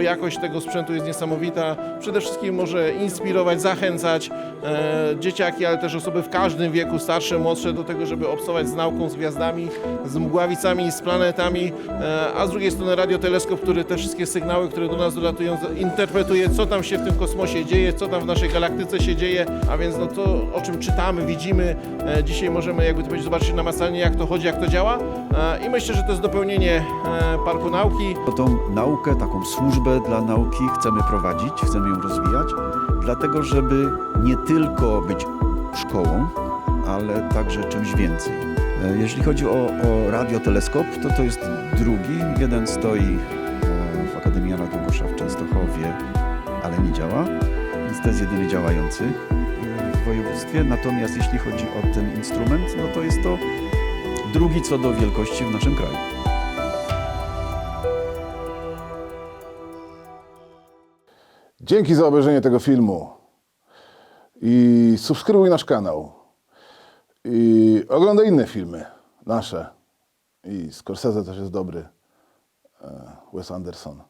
Jakość tego sprzętu jest niesamowita. Przede wszystkim może inspirować, zachęcać e, dzieciaki, ale też osoby w każdym wieku, starsze, młodsze, do tego, żeby obcować z nauką, z gwiazdami, z mgławicami, z planetami. E, a z drugiej strony radioteleskop, który te wszystkie sygnały, które do nas dolatują, interpretuje, co tam się w tym kosmosie dzieje, co tam w naszej galaktyce się dzieje. A więc no to, o czym czytamy, widzimy, e, dzisiaj możemy jakby to powiedzieć, zobaczyć namacalnie, jak to chodzi, jak to działa. E, I myślę, że to jest dopełnienie e, Parku Nauki. Tą naukę, taką służbę dla nauki chcemy prowadzić, chcemy ją rozwijać, dlatego żeby nie tylko być szkołą, ale także czymś więcej. E, Jeśli chodzi o, o radioteleskop, to to jest drugi. Jeden stoi e, w Akademii Jana Długosza w Częstochowie, ale nie działa, więc to jest jedyny działający e, w województwie. Natomiast jeśli chodzi o ten instrument, no to jest to drugi co do wielkości w naszym kraju. Dzięki za obejrzenie tego filmu. I subskrybuj nasz kanał. I oglądaj inne filmy nasze. I Scorsese też jest dobry. E, Wes Anderson.